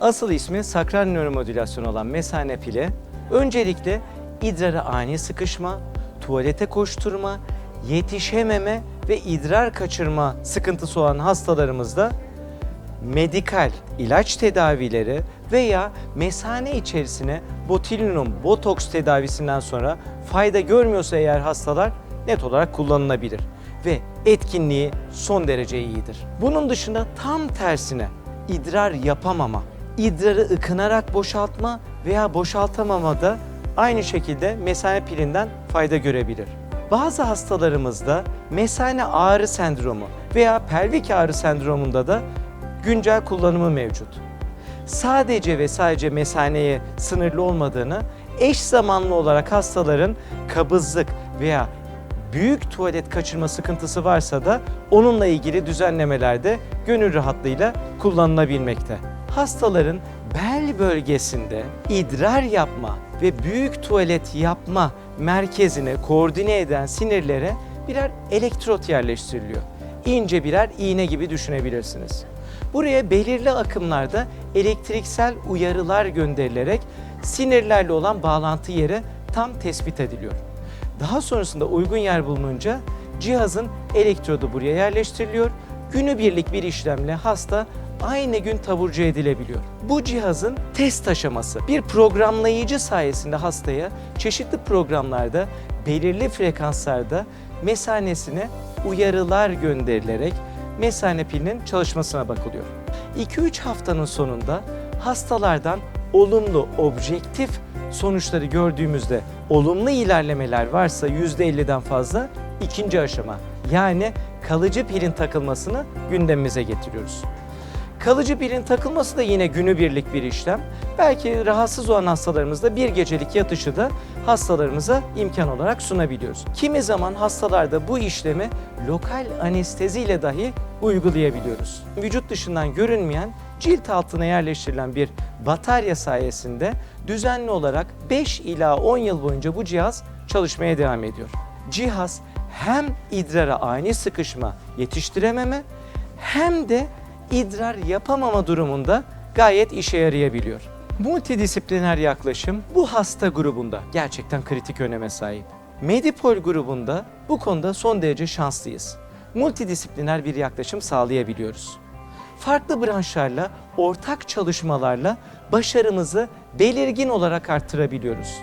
Asıl ismi sakral nöromodülasyon olan mesane pili öncelikle idrara ani sıkışma, tuvalete koşturma, yetişememe ve idrar kaçırma sıkıntısı olan hastalarımızda medikal ilaç tedavileri veya mesane içerisine botulinum, botoks tedavisinden sonra fayda görmüyorsa eğer hastalar net olarak kullanılabilir ve etkinliği son derece iyidir. Bunun dışında tam tersine idrar yapamama, idrarı ıkınarak boşaltma veya boşaltamama da aynı şekilde mesane pilinden fayda görebilir. Bazı hastalarımızda mesane ağrı sendromu veya pelvik ağrı sendromunda da güncel kullanımı mevcut. Sadece ve sadece mesaneye sınırlı olmadığını, eş zamanlı olarak hastaların kabızlık veya büyük tuvalet kaçırma sıkıntısı varsa da onunla ilgili düzenlemelerde gönül rahatlığıyla kullanılabilmekte. Hastaların bel bölgesinde idrar yapma ve büyük tuvalet yapma merkezine koordine eden sinirlere birer elektrot yerleştiriliyor. İnce birer iğne gibi düşünebilirsiniz. Buraya belirli akımlarda elektriksel uyarılar gönderilerek sinirlerle olan bağlantı yeri tam tespit ediliyor. Daha sonrasında uygun yer bulununca cihazın elektrodu buraya yerleştiriliyor. Günübirlik bir işlemle hasta aynı gün taburcu edilebiliyor. Bu cihazın test aşaması bir programlayıcı sayesinde hastaya çeşitli programlarda belirli frekanslarda mesanesine uyarılar gönderilerek mesane pilinin çalışmasına bakılıyor. 2-3 haftanın sonunda hastalardan olumlu objektif sonuçları gördüğümüzde olumlu ilerlemeler varsa %50'den fazla ikinci aşama yani kalıcı pilin takılmasını gündemimize getiriyoruz. Kalıcı pilin takılması da yine günübirlik bir işlem. Belki rahatsız olan hastalarımızda bir gecelik yatışı da hastalarımıza imkan olarak sunabiliyoruz. Kimi zaman hastalarda bu işlemi lokal anesteziyle dahi uygulayabiliyoruz. Vücut dışından görünmeyen cilt altına yerleştirilen bir batarya sayesinde düzenli olarak 5 ila 10 yıl boyunca bu cihaz çalışmaya devam ediyor. Cihaz hem idrara ani sıkışma yetiştirememe hem de idrar yapamama durumunda gayet işe yarayabiliyor. Multidisipliner yaklaşım bu hasta grubunda gerçekten kritik öneme sahip. Medipol grubunda bu konuda son derece şanslıyız. Multidisipliner bir yaklaşım sağlayabiliyoruz. Farklı branşlarla, ortak çalışmalarla başarımızı belirgin olarak arttırabiliyoruz.